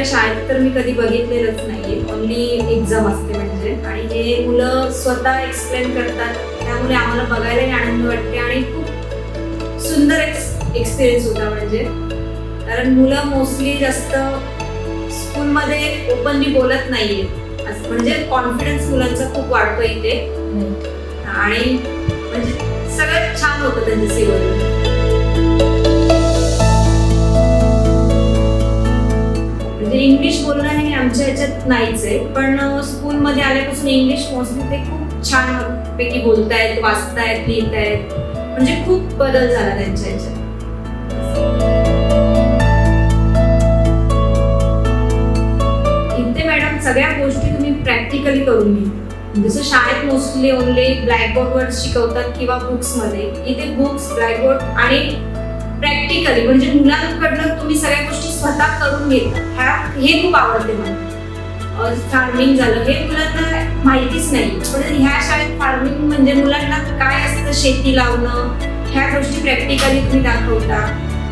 दुसऱ्या शाळेत तर मी कधी बघितलेलंच नाहीये. ओनली एक्झाम असते म्हणजे. आणि हे मुलं स्वतः एक्सप्लेन करतात. त्यामुळे आम्हाला बघायलाही आनंद वाटते आणि खूप सुंदर एक्सपिरियन्स होता म्हणजे. कारण मुलं मोस्टली जास्त स्कूलमध्ये ओपनली बोलत नाहीये. असं म्हणजे कॉन्फिडन्स मुलांचा खूप वाढतो इथे. आणि म्हणजे सगळं छान होतं त्यांचं सिव्हल म्हणजे इंग्लिश बोलणं हे आमच्या ह्याच्यात नाहीच आहे. पण स्कूलमध्ये आल्यापासून इंग्लिश मोस्टली ते खूप छान पैकी बोलतायत वाचतायत लिहितायत. म्हणजे खूप बदल झाला त्यांच्या ह्याच्यात. इथे मॅडम सगळ्या गोष्टी तुम्ही प्रॅक्टिकली करून घ्या. जसं शाळेत मोस्टली ओनली ब्लॅकबोर्डवर शिकवतात किंवा बुक्समध्ये इथे बुक्स ब्लॅकबोर्ड आणि प्रॅक्टिकली म्हणजे मुलांकडनं तुम्ही सगळ्या गोष्टी स्वतः करून घे. ह्या हे खूप आवडते मला. फार्मिंग झालं. हे मुलांना माहितीच नाही. पण ह्या शाळेत फार्मिंग म्हणजे मुलांना काय असतं शेती लावणं? ह्या गोष्टी प्रॅक्टिकली तुम्ही दाखवता.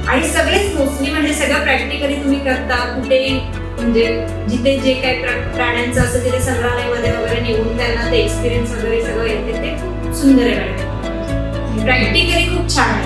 आणि सगळेच मोस्टली म्हणजे सगळं प्रॅक्टिकली तुम्ही करता. कुठे म्हणजे जिथे जे काही प्राण्यांचं असं तिथे संग्रहालयामध्ये वगैरे नेऊन त्यांना ते एक्सपिरियन्स वगैरे सगळं येते ते खूप सुंदर आहे. प्रॅक्टिकली खूप छान आहे.